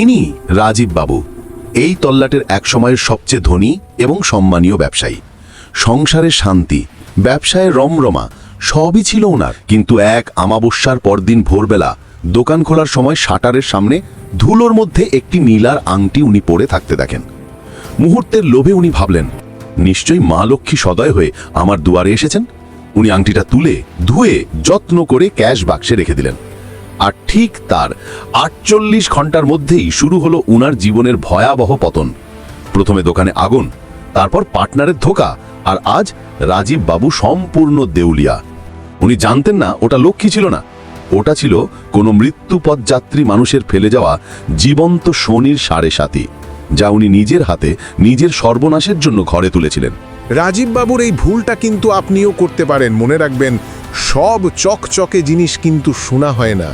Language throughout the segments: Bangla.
ইনি রাজীব বাবু। এই তল্লাটের এক সময়ের সবচেয়ে ধনী এবং সম্মানীয় ব্যবসায়ী। সংসারে শান্তি, ব্যবসায় রমরমা, সবই ছিল ওনার কিন্তু এক আমাবস্যার পরদিন ভোরবেলা দোকান খোলার সময় শাটারের সামনে ধুলোর মধ্যে একটি নীলার আংটি উনি পরে থাকতে দেখেন। মুহূর্তের লোভে উনি ভাবলেন, নিশ্চয়ই মা লক্ষ্মী সদয় হয়ে আমার দুয়ারে এসেছেন? উনি আংটিটা তুলে ধুয়ে যত্ন করে ক্যাশ বাক্সে রেখে দিলেন। আর ঠিক তার আটচল্লিশ ঘণ্টার মধ্যেই শুরু হলো উনার জীবনের ভয়াবহ পতন। প্রথমে দোকানে আগুন, তারপর পার্টনারের ধোকা, আর আজ রাজীব বাবু সম্পূর্ণ দেউলিয়া। উনি জানতেন না ওটা লক্ষ্মী ছিল না। ওটা ছিল কোনো মৃত্যুপথ যাত্রী মানুষের ফেলে যাওয়া জীবন্ত শনির সাড়ে সাথী যা উনি নিজের হাতে, নিজের সর্বনাশের জন্য ঘরে তুলেছিলেন। রাজীব বাবুর এই ভুলটা কিন্তু আপনিও করতে পারেন। মনে রাখবেন, সব চকচকে জিনিস কিন্তু শোনা হয় না।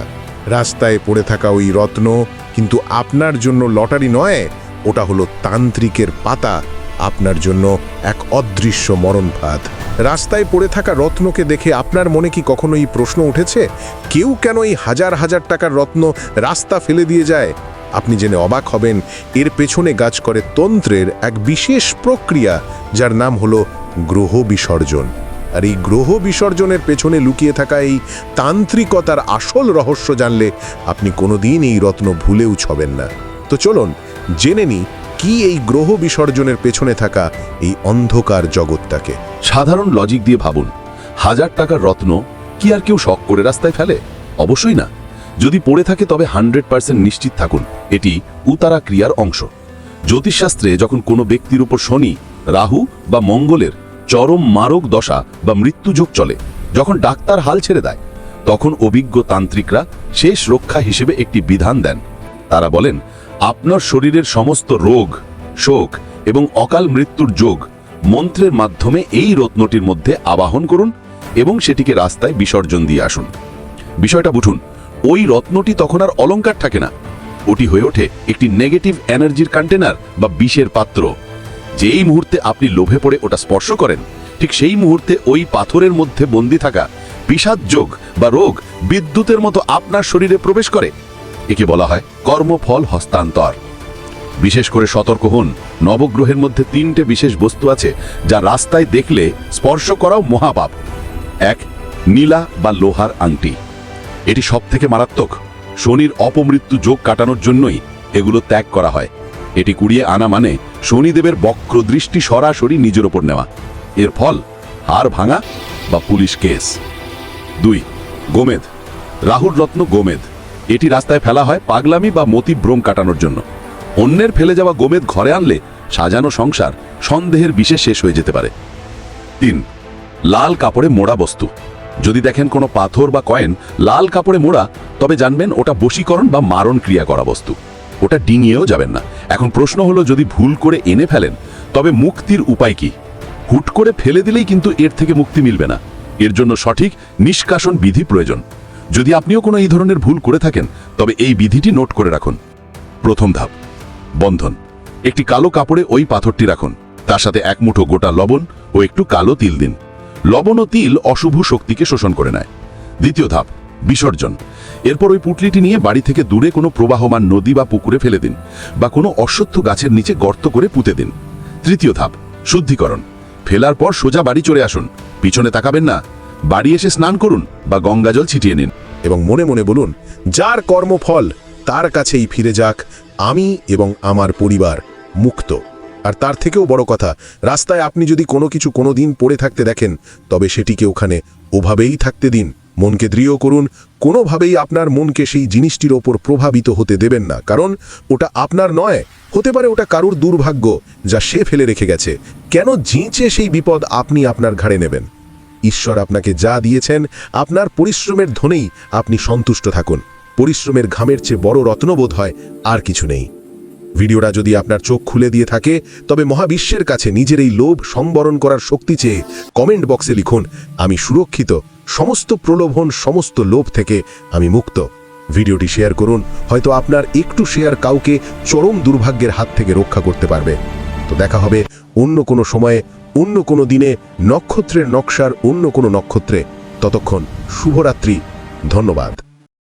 রাস্তায় পড়ে থাকা ওই রত্ন কিন্তু আপনার জন্য লটারি নয়, ওটা হলো তান্ত্রিকের পাতা, আপনার জন্য এক অদৃশ্য মরণ ফাঁদ রাস্তায় পড়ে থাকা রত্নকে দেখে আপনার মনে কি কখনো এই প্রশ্ন উঠেছে? কেউ কেন এই হাজার হাজার টাকার রত্ন রাস্তা ফেলে দিয়ে যায়? আপনি জেনে অবাক হবেন, এর পেছনে গাছ করে তন্ত্রের এক বিশেষ প্রক্রিয়া, যার নাম হলো গ্রহ বিসর্জন। আর এই গ্রহ বিসর্জনের পেছনে লুকিয়ে থাকা এই তান্ত্রিকতার আসল রহস্য জানলে আপনি কোনোদিন এই রত্ন ভুলেও ছবেন না। তো চলুন, জেনে নি কি এই গ্রহ বিসর্জনের পেছনে থাকা এই অন্ধকার জগৎটাকে? সাধারণ লজিক দিয়ে ভাবুন, হাজার টাকার রত্ন কি আর কেউ শখ করে রাস্তায় ফেলে? অবশ্যই না। যদি পড়ে থাকে তবে হান্ড্রেড পার্সেন্ট নিশ্চিত থাকুন, এটি উতারা ক্রিয়ার অংশ। জ্যোতিষশাস্ত্রে যখন কোনো ব্যক্তির উপর শনি, রাহু বা মঙ্গলের চরম মারক দশা বা মৃত্যুযোগ চলে, যখন ডাক্তার হাল ছেড়ে দেয়, তখন অভিজ্ঞ তান্ত্রিকরা শেষ রক্ষা হিসেবে একটি বিধান দেন। তারা বলেন, আপনার শরীরের সমস্ত রোগ, শোক এবং অকাল মৃত্যুর যোগ মন্ত্রের মাধ্যমে এই রত্নটির মধ্যে আবাহন করুন এবং সেটিকে রাস্তায় বিসর্জন দিয়ে আসুন। বিষয়টা বুঝুন। ওই রত্নটি তখন আর অলংকার থাকে না। ওটি হয়ে ওঠে একটি নেগেটিভ এনার্জির কন্টেনার বা বিষের পাত্র। যেই মুহূর্তে আপনি লোভে পড়ে ওটা স্পর্শ করেন, ঠিক সেই মুহূর্তে ওই পাথরের মধ্যে বন্দি থাকা বিষাদ যোগ বা রোগ বিদ্যুতের মতো আপনার শরীরে প্রবেশ করে, একে বলা হয় কর্মফল হস্তান্তর। বিশেষ করে সতর্ক হন, নবগ্রহের মধ্যে তিনটে বিশেষ বস্তু আছে যা রাস্তায় দেখলে স্পর্শ করাও মহাপাপ। এক, নীলা বা লোহার আংটি। এটি সব থেকে মারাত্মক। শনির অপমৃত্যু যোগ কাটানোর জন্যই এগুলো ত্যাগ করা হয়। এটি কুড়িয়ে আনা মানে শনিদেবের বক্র দৃষ্টি সরাসরি নিজের ওপর নেওয়া। এর ফল, হাড় ভাঙা বা পুলিশ কেস। দুই, গোমেদ। রাহুল রত্ন গোমেদ। এটি রাস্তায় ফেলা হয় পাগলামি বা মতি ভ্রম কাটানোর জন্য। অন্যের ফেলে যাওয়া গোমেদ ঘরে আনলে সাজানো সংসার সন্দেহের বিশেষ শেষ হয়ে যেতে পারে। তিন, লাল কাপড়ে মোড়া বস্তু। যদি দেখেন কোনো পাথর বা কয়েন লাল কাপড়ে মোড়া, তবে জানবেন ওটা বশীকরণ বা মারণ ক্রিয়া করা বস্তু। ওটা ডিঙিয়েও যাবেন না। এখন প্রশ্ন হলো, যদি ভুল করে এনে ফেলেন, তবে মুক্তির উপায় কি? হুট করে ফেলে দিলেই কিন্তু এর থেকে মুক্তি মিলবে না। এর জন্য সঠিক নিষ্কাশন বিধি প্রয়োজন। যদি আপনিও কোনো এই ধরনের ভুল করে থাকেন, তবে এই বিধিটি নোট করে রাখুন। প্রথম ধাপ, বন্ধন। একটি কালো কাপড়ে ওই পাথরটি রাখুন। তার সাথে এক মুঠো গোটা লবণ ও একটু কালো তিল দিন। লবণ ও তিল অশুভ শক্তিকে শোষণ করে নেয়। দ্বিতীয় ধাপ, বিসর্জন। এরপর ওই পুটলিটি নিয়ে বাড়ি থেকে দূরে কোনো প্রবাহমান নদী বা পুকুরে ফেলে দিন বা কোনো অশ্বত্থ গাছের নিচে গর্ত করে পুঁতে দিন। তৃতীয় ধাপ, শুদ্ধিকরণ। ফেলার পর সোজা বাড়ি চলে আসুন। পিছনে তাকাবেন না। বাড়ি এসে স্নান করুন বা গঙ্গাজল ছিটিয়ে নিন এবং মনে মনে বলুন, যার কর্মফল, তার কাছেই ফিরে যাক। আমি এবং আমার পরিবার মুক্ত। আর তার থেকেও বড় কথা, রাস্তায় আপনি যদি কোনো কিছু কোনো দিন পড়ে থাকতে দেখেন, তবে সেটিকে ওখানে ওভাবেই থাকতে দিন। মনকে দৃঢ় করুন, কোনোভাবেই আপনার মনকে সেই জিনিসটির ওপর প্রভাবিত হতে দেবেন না, কারণ ওটা আপনার নয়, হতে পারে ওটা কারুর দুর্ভাগ্য যা সে ফেলে রেখে গেছে। কেন জিঁচে সেই বিপদ আপনি আপনার ঘাড়ে নেবেন? ঈশ্বর আপনাকে যা দিয়েছেন, আপনার পরিশ্রমের ধনেই আপনি সন্তুষ্ট থাকুন। পরিশ্রমের ঘামের চেয়ে বড় রত্নবোধ হয় আর কিছু নেই। ভিডিওটা যদি আপনার চোখ খুলে দিয়ে থাকে, তবে মহাবিশ্বের কাছে নিজের এই লোভ সম্বরণ করার শক্তি চেয়ে কমেন্ট বক্সে লিখুন, আমি সুরক্ষিত, সমস্ত প্রলোভন, সমস্ত লোভ থেকে আমি মুক্ত। ভিডিওটি শেয়ার করুন, হয়তো আপনার একটু শেয়ার কাউকে চরম দুর্ভাগ্যের হাত থেকে রক্ষা করতে পারবে। তো দেখা হবে অন্য কোনো সময়ে, অন্য কোনো দিনে, নক্ষত্রের নকশার অন্য কোনো নক্ষত্রে। ততক্ষণ শুভরাত্রি, ধন্যবাদ।